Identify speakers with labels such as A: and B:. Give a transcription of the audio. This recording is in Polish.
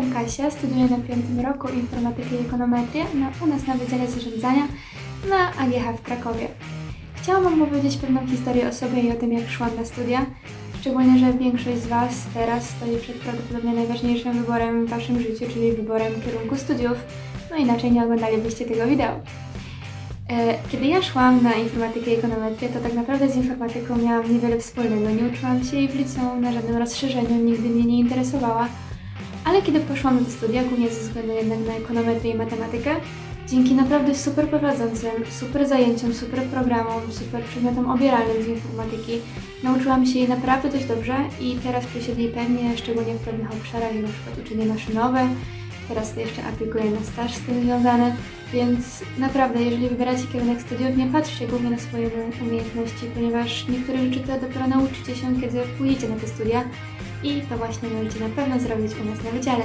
A: Kasia, studiuję na piątym roku informatykę i ekonometrię na, u nas na Wydziale Zarządzania na AGH w Krakowie. Chciałam Wam opowiedzieć pewną historię o sobie i o tym, jak szłam na studia, szczególnie, że większość z Was teraz stoi przed prawdopodobnie najważniejszym wyborem w Waszym życiu, czyli wyborem kierunku studiów, no inaczej nie oglądalibyście tego wideo. E, Kiedy ja szłam na informatykę i ekonometrię, to tak naprawdę z informatyką miałam niewiele wspólnego. Nie uczyłam się jej w liceum na żadnym rozszerzeniu, nigdy mnie nie interesowała. Ale kiedy poszłam te studia, głównie ze względu jednak na ekonometrię i matematykę, dzięki naprawdę super prowadzącym, super zajęciom, super programom, super przedmiotom obieralnym z informatyki, nauczyłam się jej naprawdę dość dobrze i teraz niej pewnie, szczególnie w pewnych obszarach, jak na przykład uczenie maszynowe, teraz to jeszcze aplikuję na staż z tym związany, więc naprawdę, jeżeli wybieracie kierunek studiów, nie patrzcie głównie na swoje umie- umiejętności, ponieważ niektóre rzeczy to dopiero nauczycie się, kiedy pójdziecie na te studia i to właśnie możecie na pewno zrobić u nas na wydziale.